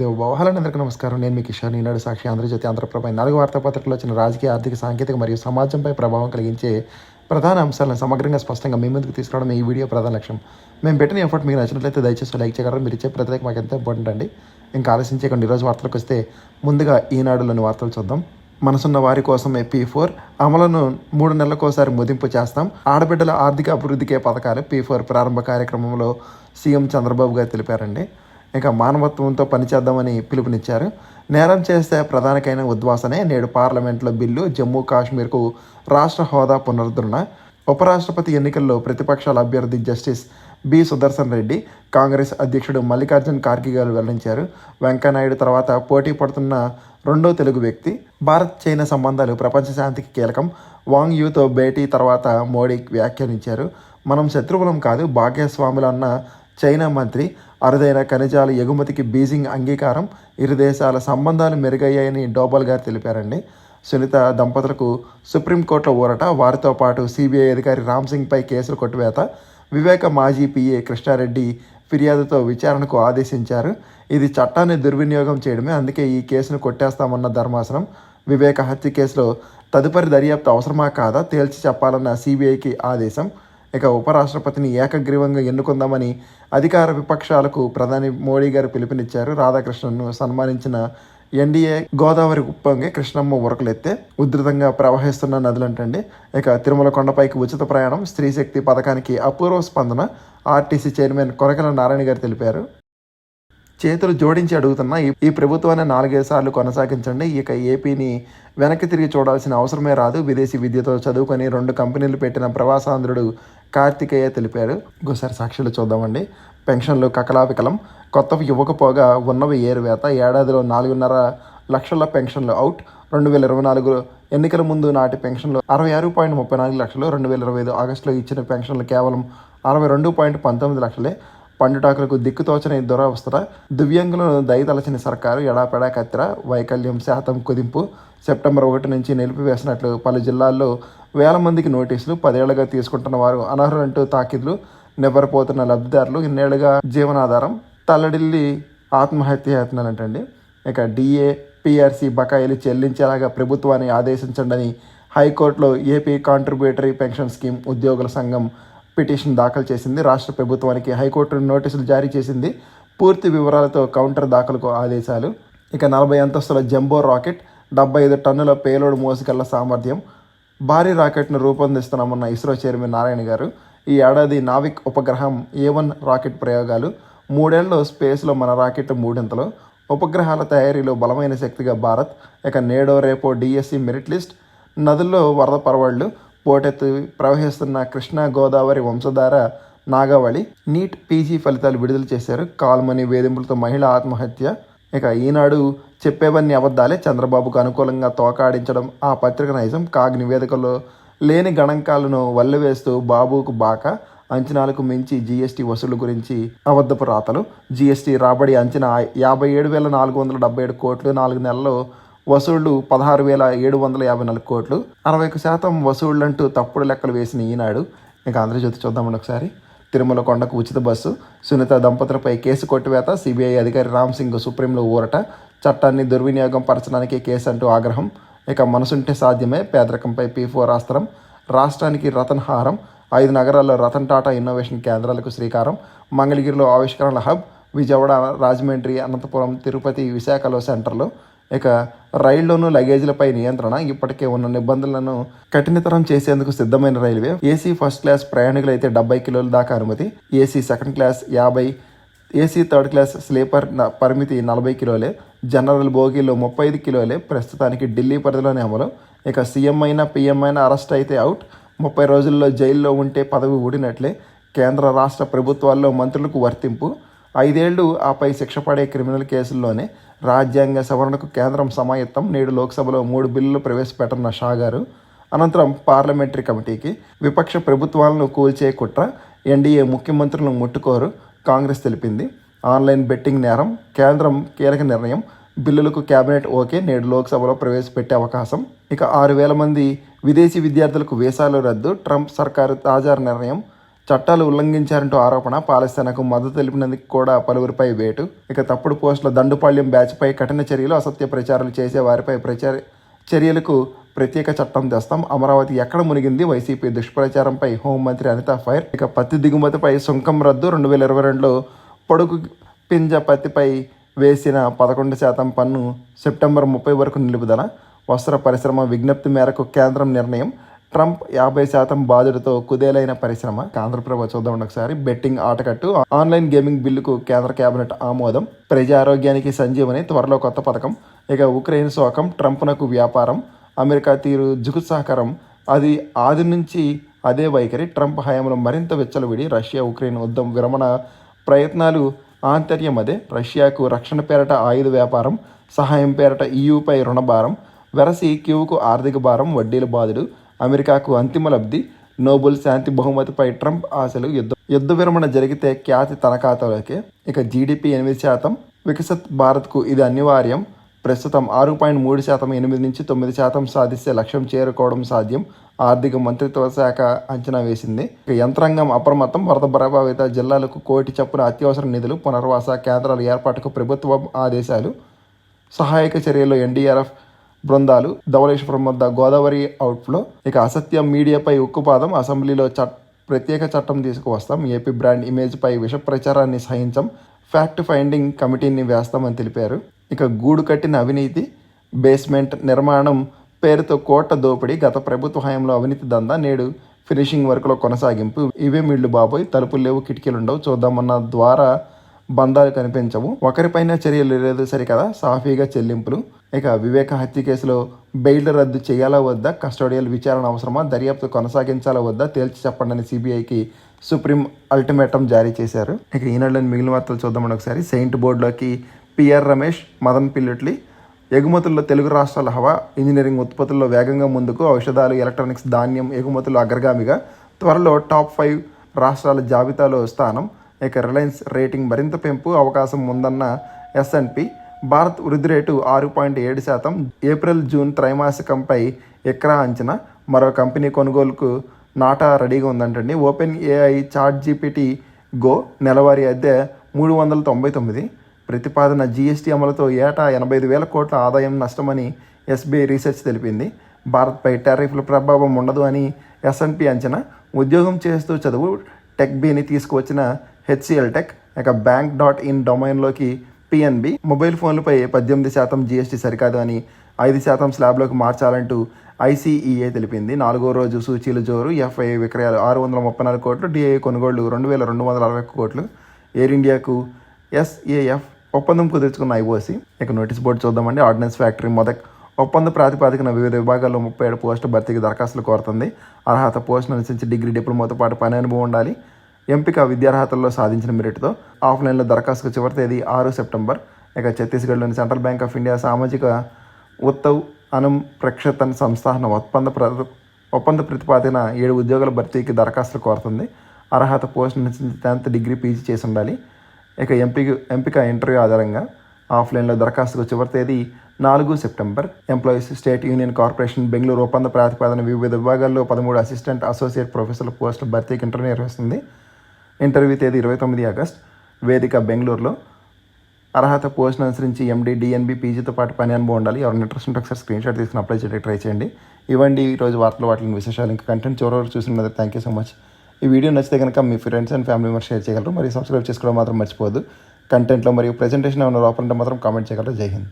దేవభావాలను అందరికీ నమస్కారం. నేను మీ కిషోర్ ఈనాడు సాక్షి. ఆంధ్రజ్యోతి ఆంధ్రప్రభ నాలుగు వార్తాపత్రికలు వచ్చిన రాజకీయ ఆర్థిక సాంకేతిక మరియు సమాజంపై ప్రభావం కలిగించే ప్రధాన అంశాలను సమగ్రంగా స్పష్టంగా మీ ముందుకు తీసుకురావడం ఈ వీడియో ప్రధాన లక్ష్యం. మేము పెట్టిన ఎఫర్ట్ మీకు నచ్చినట్లయితే దయచేసి లైక్ చేయగలరు. మీరు ఇచ్చే ప్రతికి మాకు ఎంతో ఇంపార్టెంట్ అండి. ఇంకా ఆలోచించకుండా ఈరోజు వార్తలకు వస్తే ముందుగా ఈనాడులోని వార్తలు చూద్దాం. మనసున్న వారి కోసం పీ ఫోర్ అమలును మూడు నెలలకోసారి మదింపు చేస్తాం. ఆడబిడ్డల ఆర్థిక అభివృద్ధికే పథకాలు పీ ఫోర్ ప్రారంభ కార్యక్రమంలో సీఎం చంద్రబాబు గారు తెలిపారండి. ఇక మానవత్వంతో పనిచేద్దామని పిలుపునిచ్చారు. నేరం చేస్తే ప్రధానికైన ఉద్వాసనే నేడు పార్లమెంట్లో బిల్లు జమ్మూ కాశ్మీర్కు రాష్ట్ర హోదా పునరుద్ధరణ. ఉపరాష్ట్రపతి ఎన్నికల్లో ప్రతిపక్షాల అభ్యర్థి జస్టిస్ బి. సుదర్శన్ రెడ్డి కాంగ్రెస్ అధ్యక్షుడు మల్లికార్జున్ ఖార్గే గారు వెల్లడించారు. వెంకయ్యనాయుడు తర్వాత పోటీ పడుతున్న రెండో తెలుగు వ్యక్తి. భారత్ చైనా సంబంధాలు ప్రపంచ శాంతికి కీలకం. వాంగ్ యూతో భేటీ తర్వాత మోడీ వ్యాఖ్యానించారు. మనం శత్రువులం కాదు భాగ్యస్వాములన్న చైనా మంత్రి అరుదైన ఖనిజాల ఎగుమతికి బీజింగ్ అంగీకారం ఇరు దేశాల సంబంధాలు మెరుగయ్యాయని డోబల్ గారు తెలిపారండి. సునీత దంపతులకు సుప్రీంకోర్టులో ఊరట. వారితో పాటు సిబిఐ అధికారి రామ్ సింగ్పై కేసులు కొట్టివేత. వివేక మాజీ పిఏ కృష్ణారెడ్డి ఫిర్యాదుతో విచారణకు ఆదేశించారు. ఇది చట్టాన్ని దుర్వినియోగం చేయడమే. అందుకే ఈ కేసును కొట్టేస్తామన్న ధర్మాసనం. వివేక హత్య కేసులో తదుపరి దర్యాప్తు అవసరమా కాదా తేల్చి చెప్పాలన్న సిబిఐకి ఆదేశం. ఇక ఉపరాష్ట్రపతిని ఏకగ్రీవంగా ఎన్నుకుందామని అధికార విపక్షాలకు ప్రధాని మోడీ గారు పిలుపునిచ్చారు. రాధాకృష్ణన్ను సన్మానించిన ఎన్డీఏ గోదావరి ఉప్పొంగి కృష్ణమ్మ ఉరకలెత్తే ఉధృతంగా ప్రవహిస్తున్న నదులంటండి. ఇక తిరుమల కొండపైకి ఉచిత ప్రయాణం స్త్రీ శక్తి పథకానికి అపూర్వ స్పందన ఆర్టీసీ చైర్మన్ కొరకల నారాయణ గారు తెలిపారు. చేతులు జోడించి అడుగుతున్న ఈ- ఈ ప్రభుత్వాన్ని నాలుగైదు సార్లు కొనసాగించండి. ఇక ఏపీని వెనక్కి తిరిగి చూడాల్సిన అవసరమే రాదు. విదేశీ విద్యతో చదువుకొని రెండు కంపెనీలు పెట్టిన ప్రవాసాంధ్రుడు కార్తికేయ తెలిపారు. ఇంకోసారి సాక్షులు చూద్దామండి. పెన్షన్లు కకలావికలం. కొత్తవి ఇవ్వకపోగా ఉన్నవి ఏరువేత. ఏడాదిలో నాలుగున్నర లక్షల పెన్షన్లు అవుట్. రెండు వేల ఇరవై నాలుగు ఎన్నికల ముందు నాటి పెన్షన్లు అరవై ఆరు పాయింట్ ముప్పై నాలుగు లక్షలు. రెండు వేల ఇరవై ఐదు ఆగస్టులో ఇచ్చిన పెన్షన్లు కేవలం అరవై రెండు పాయింట్ పంతొమ్మిది లక్షలే. పండుటాకులకు దిక్కుతోచని దురవస్థ దివ్యాంగులను దయతలచిన సర్కారు ఎడాపెడా కత్తెర వైకల్యం శాతం కుదింపు సెప్టెంబర్ ఒకటి నుంచి నిలిపివేసినట్లు పలు జిల్లాల్లో వేల మందికి నోటీసులు పదేళ్ళుగా తీసుకుంటున్న వారు అనర్హులంటూ తాకిదులు నివ్వరపోతున్న లబ్ధిదారులు ఇన్నేళ్ళుగా జీవనాధారం తల్లడిల్లి ఆత్మహత్య యత్నాలంటండి ఇక డిఏ పిఆర్సీ బకాయిలు చెల్లించేలాగా ప్రభుత్వాన్ని ఆదేశించండి హైకోర్టులో ఏపీ కాంట్రిబ్యూటరీ పెన్షన్ స్కీమ్ ఉద్యోగుల సంఘం పిటిషన్ దాఖలు చేసింది. రాష్ట్ర ప్రభుత్వానికి హైకోర్టు నోటీసులు జారీ చేసింది. పూర్తి వివరాలతో కౌంటర్ దాఖలుకు ఆదేశాలు. ఇక నలభై అంతస్తుల జంబో రాకెట్ డెబ్బై ఐదు టన్నుల పేలోడ్ మోసుకెళ్ళ సామర్థ్యం భారీ రాకెట్ను రూపొందిస్తున్నామన్న ఇస్రో చైర్మన్ నారాయణ గారు. ఈ ఏడాది నావిక్ ఉపగ్రహం ఏ వన్ రాకెట్ ప్రయోగాలు మూడేళ్ళలో స్పేస్లో మన రాకెట్ మూడింతలు ఉపగ్రహాల తయారీలో బలమైన శక్తిగా భారత్ ఇక నేడో రేపో డిఎస్సి మెరిట్ లిస్ట్ నదుల్లో వరద పరవళ్ళు పోటెత్తు ప్రవహిస్తున్న కృష్ణా గోదావరి వంశధార నాగావళి నీట్ పీజీ ఫలితాలు విడుదల చేశారు. కాల్మని వేధింపులతో మహిళ ఆత్మహత్య. ఇక ఈనాడు చెప్పేవన్నీ అబద్ధాలే. చంద్రబాబుకు అనుకూలంగా తోకాడించడం ఆ పత్రిక నైజం. కాగ్ నివేదికలో లేని గణాంకాలను వల్లవేస్తూ బాబుకు బాక అంచనాలకు మించి జీఎస్టీ వసూలు గురించి అబద్ధపు రాతలు. జీఎస్టీ రాబడి అంచనా యాభై ఏడు వేల నాలుగు వందల డెబ్బై ఏడు కోట్లు నాలుగు నెలల్లో వసూళ్ళు పదహారు వేల ఏడు వందల యాభై నాలుగు కోట్లు. అరవై ఒక శాతం వసూళ్ళంటూ తప్పుడు లెక్కలు వేసిన ఈనాడు. ఇంకా ఆంధ్రజ్యోతి చూద్దామండి ఒకసారి. తిరుమల కొండకు ఉచిత బస్సు సునీత దంపతులపై కేసు కొట్టివేత సిబిఐ అధికారి రామ్ సింగ్ సుప్రీంలో ఊరట చట్టాన్ని దుర్వినియోగం పరచడానికి కేసు అంటూ ఆగ్రహం. ఇక మనసుంటే సాధ్యమే పేదరికంపై పీ ఫోర్ ఆస్త్రం రాష్ట్రానికి రతన్ హారం ఐదు నగరాల్లో రతన్ టాటా ఇన్నోవేషన్ కేంద్రాలకు శ్రీకారం మంగళగిరిలో ఆవిష్కరణల హబ్ విజయవాడ రాజమండ్రి అనంతపురం తిరుపతి విశాఖలో సెంటర్లు ఇక రైళ్ళను లగేజీలపై నియంత్రణ ఇప్పటికే ఉన్న నిబంధనలను కఠినతరం చేసేందుకు సిద్ధమైన రైల్వే ఏసీ ఫస్ట్ క్లాస్ ప్రయాణికులైతే డెబ్బై కిలోల దాకా అనుమతి ఏసీ సెకండ్ క్లాస్ యాభై ఏసీ థర్డ్ క్లాస్ స్లీపర్ పరిమితి నలభై కిలోలే జనరల్ బోగీలో ముప్పై ఐదు కిలోలే ప్రస్తుతానికి ఢిల్లీ పరిధిలోనే అమలు. ఇక సీఎం అయినా పీఎం అయినా అరెస్ట్ అయితే అవుట్. ముప్పై రోజుల్లో జైల్లో ఉంటే పదవి ఊడినట్లే. కేంద్ర రాష్ట్ర ప్రభుత్వాల్లో మంత్రులకు వర్తింపు. ఐదేళ్ళు ఆపై శిక్ష పడే క్రిమినల్ కేసుల్లోనే రాజ్యాంగ సవరణకు కేంద్రం సమాయత్తం నేడు లోక్సభలో మూడు బిల్లులు ప్రవేశపెట్టనున్న షా గారు. అనంతరం పార్లమెంటరీ కమిటీకి విపక్ష ప్రభుత్వాలను కూల్చే కుట్ర ఎన్డీఏ ముఖ్యమంత్రులను ముట్టుకోరు కాంగ్రెస్ తెలిపింది. ఆన్లైన్ బెట్టింగ్ నేరం కేంద్రం కీలక నిర్ణయం బిల్లులకు కేబినెట్ ఓకే నేడు లోక్సభలో ప్రవేశపెట్టే అవకాశం. ఇక ఆరు వేల మంది విదేశీ విద్యార్థులకు వీసాలు రద్దు ట్రంప్ సర్కారు తాజా నిర్ణయం చట్టాలు ఉల్లంఘించారంటూ ఆరోపణ. పాలస్తీనాకు మద్దతు తెలిపినందుకు కూడా పలువురిపై వేటు. ఇక తప్పుడు పోస్టుల దండుపాళ్యం బ్యాచ్పై కఠిన చర్యలు అసత్య ప్రచారాలు చేసే వారిపై ప్రచార చర్యలకు ప్రత్యేక చట్టం తెస్తాం. అమరావతి ఎక్కడ మునిగింది? వైసీపీ దుష్ప్రచారంపై హోంమంత్రి అనిత ఫైర్. ఇక పత్తి దిగుమతిపై సుంకం రద్దు రెండు వేల ఇరవై రెండులో పొడుగు పింజ పత్తిపై వేసిన పదకొండు శాతం పన్ను సెప్టెంబర్ ముప్పై వరకు నిలుపుదల. వస్త్ర పరిశ్రమ విజ్ఞప్తి మేరకు కేంద్రం నిర్ణయం. ట్రంప్ యాభై శాతం బాధుడితో కుదేలైన పరిశ్రమ. ఆంధ్రప్రభ చూద్దాం ఒకసారి. బెట్టింగ్ ఆటకట్టు. ఆన్లైన్ గేమింగ్ బిల్లుకు కేంద్ర కేబినెట్ ఆమోదం. ప్రజా ఆరోగ్యానికి సంజీవని త్వరలో కొత్త పథకం. ఇక ఉక్రెయిన్ శోకం ట్రంప్నకు వ్యాపారం. అమెరికా తీరు జుగుత్సాహకరం అది ఆది నుంచి అదే వైఖరి. ట్రంప్ హయాంలో మరింత విచ్చలవిడి. రష్యా ఉక్రెయిన్ యుద్ధం విరమణ ప్రయత్నాలు ఆంతర్యం అదే రష్యాకు రక్షణ పేరట ఆయుధ వ్యాపారం. సహాయం పేరట ఈయూపై రుణభారం. వెరసి క్యూకు ఆర్థిక భారం. వడ్డీల బాధుడు. అమెరికాకు అంతిమ లబ్ధి నోబెల్ శాంతి బహుమతిపై ట్రంప్ ఆశలు యుద్ధ యుద్ధ విరమణ జరిగితే ఖ్యాతి తన ఖాతాలోకే. ఇక జీడిపి ఎనిమిది శాతం వికసిత్ భారత్కు ఇది అనివార్యం. ప్రస్తుతం ఆరు పాయింట్ మూడు శాతం ఎనిమిది నుంచి తొమ్మిది శాతం సాధిస్తే లక్ష్యం చేరుకోవడం సాధ్యం ఆర్థిక మంత్రిత్వ శాఖ అంచనా వేసింది. ఇక యంత్రాంగం అప్రమత్తం వరద ప్రభావిత జిల్లాలకు కోటి చప్పున అత్యవసర నిధులు పునర్వాస కేంద్రాల ఏర్పాటుకు ప్రభుత్వం ఆదేశాలు. సహాయక చర్యల్లో ఎన్డీఆర్ఎఫ్ బృందాలు ధవలేశ్వరం వద్ద గోదావరి అవుట్లో ఇక అసత్యం మీడియాపై ఉక్కుపాదం అసెంబ్లీలో చట్ ప్రత్యేక చట్టం తీసుకువస్తాం ఏపీ బ్రాండ్ ఇమేజ్పై విష ప్రచారాన్ని సహించం ఫ్యాక్ట్ ఫైండింగ్ కమిటీని వేస్తామని తెలిపారు. ఇక గూడు కట్టిన అవినీతి బేస్మెంట్ నిర్మాణం పేరుతో కోట దోపిడీ గత ప్రభుత్వ హయాంలో అవినీతి దందా నేడు ఫినిషింగ్ వర్క్లో కొనసాగింపు. ఇవే మిళ్ళు బాబోయ్ తలుపులు లేవు కిటికీలు ఉండవు చూద్దామన్న ద్వారా బంధాలు కనిపించవు. ఒకరిపైన చర్యలు లేదు సరికదా? సాఫీగా చెల్లింపులు. ఇక వివేక హత్య కేసులో బెయిల్ రద్దు చేయాలా వద్దా? కస్టోడియల్ విచారణ అవసరమా? దర్యాప్తు కొనసాగించాలా వద్దా? తేల్చి చెప్పండి అని సిబిఐకి సుప్రీం అల్టిమేటం జారీ చేశారు. ఇక ఈనాడులోని మిగిలిన వార్తలు చూద్దామని ఒకసారి. సెయింట్ బోర్డులోకి పిఆర్ రమేష్ మదన్ పిల్లుట్లి ఎగుమతుల్లో తెలుగు రాష్ట్రాల హవా ఇంజనీరింగ్ ఉత్పత్తుల్లో వేగంగా ముందుకు ఔషధాలు ఎలక్ట్రానిక్స్ ధాన్యం ఎగుమతులు అగ్రగామిగా త్వరలో టాప్ ఫైవ్ రాష్ట్రాల జాబితాలో స్థానం ఇక రిలయన్స్ రేటింగ్ మరింత పెంపు అవకాశం ఉందన్న ఎస్ఎన్పి భారత్ వృద్ధి రేటు ఆరు పాయింట్ ఏడు శాతం. ఏప్రిల్ జూన్ త్రైమాసికంపై ఎక్రా అంచనా. మరో కంపెనీ కొనుగోలుకు నాటా రెడీగా ఉందంటండి. Open AI chat GPT go నెలవారీ అద్దె మూడు వందల తొంభై తొమ్మిది. ప్రతిపాదన జీఎస్టీ అమలుతో ఏటా ఎనభై ఐదు వేల కోట్ల ఆదాయం నష్టమని ఎస్బీఐ రీసెర్చ్ తెలిపింది. భారత్పై టారిఫ్ల ప్రభావం ఉండదు అని ఎస్ఎన్పి అంచనా. ఉద్యోగం చేస్తూ చదువు టెక్ బీని తీసుకువచ్చిన హెచ్సిఎల్ టెక్ ఇక బ్యాంక్ డాట్ ఇన్ డొమైన్లోకి పిఎన్బి. మొబైల్ ఫోన్లపై పద్దెనిమిది శాతం జీఎస్టీ సరికాదు అని ఐదు శాతం స్లాబ్లోకి మార్చాలంటూ ఐసీఈఏ తెలిపింది. నాలుగో రోజు సూచీలు జోరు. ఎఫ్ఐ విక్రయాలు ఆరు వందల ముప్పై నాలుగు కోట్లు. డిఐ కొనుగోళ్ళు రెండు వేల రెండు వందల అరవై ఒక్క కోట్లు. ఎయిర్ ఇండియాకు ఎస్ఏఎఫ్ ఒప్పందం కుదుర్చుకున్న ఐఓసి. ఇక నోటీస్ బోర్డు చూద్దామండి. ఆర్డినెన్స్ ఫ్యాక్టరీ మొదక్ ఒప్పంద ప్రాతిపాదికన వివిధ విభాగాల్లో ముప్పై ఏడు పోస్టు భర్తీకి దరఖాస్తులు కోరుతుంది. అర్హత పోస్టును అనుసరించి డిగ్రీ డిప్లొమాతో పాటు పని అనుభవం ఉండాలి. ఎంపిక విద్యార్హతల్లో సాధించిన మెరిట్తో ఆఫ్లైన్లో దరఖాస్తుకు చివరి తేదీ ఆరు సెప్టెంబర్. ఇక ఛత్తీస్గఢ్లోని సెంట్రల్ బ్యాంక్ ఆఫ్ ఇండియా సామాజిక ఉత్తవ్ అనం ప్రక్షతన్ సంస్థాన ఒప్పంద ప్ర ఒప్పంద ప్రతిపాదన ఏడు ఉద్యోగాల భర్తీకి దరఖాస్తులు కోరుతుంది. అర్హత పోస్ట్ నుంచి టెన్త్ డిగ్రీ పీజీ చేసి ఉండాలి. ఇక ఎంపిక ఎంపిక ఇంటర్వ్యూ ఆధారంగా ఆఫ్లైన్లో దరఖాస్తుకు చివరి తేదీ నాలుగు September. Employees state union corporation Bengaluru ఒప్పంద ప్రాతిపాదన వివిధ విభాగాల్లో పదమూడు అసిస్టెంట్ అసోసియేట్ ప్రొఫెసర్ పోస్టుల భర్తీకి ఇంటర్వ్యూ నిర్వహిస్తుంది. ఇంటర్వ్యూ తేదీ ఇరవై తొమ్మిది ఆగస్ట్. వేదిక బెంగళూరులో. అర్హత పోస్ట్ను అనుసరించి ఎండి డిఎన్బి పీజీతో పాటు పని అనుభవం ఉండాలి. ఎవరైనా ఇంట్రెస్ట్ ఉంటే ఒకసారి స్క్రీన్ షాట్ తీసుకుని అప్లై చేయడానికి ట్రై చేయండి. ఇవ్వండి ఈరోజు వార్తలు వాటిని విశేషాలు ఇంకా కంటెంట్ చివరి చూసినందుకు థ్యాంక్ యూ సో మచ్ ఈ వీడియో నచ్చితే కనుక మీ friends and family members share చేయగలరు. మరియు సబ్స్క్రైబ్ చేసుకోవడం మాత్రం మర్చిపోవద్దు. కంటెంట్లో మరియు ప్రెజెంటేషన్ ఏమైనా లోపల మాత్రం కామెంట్ చేయగలరు. జై హింద్.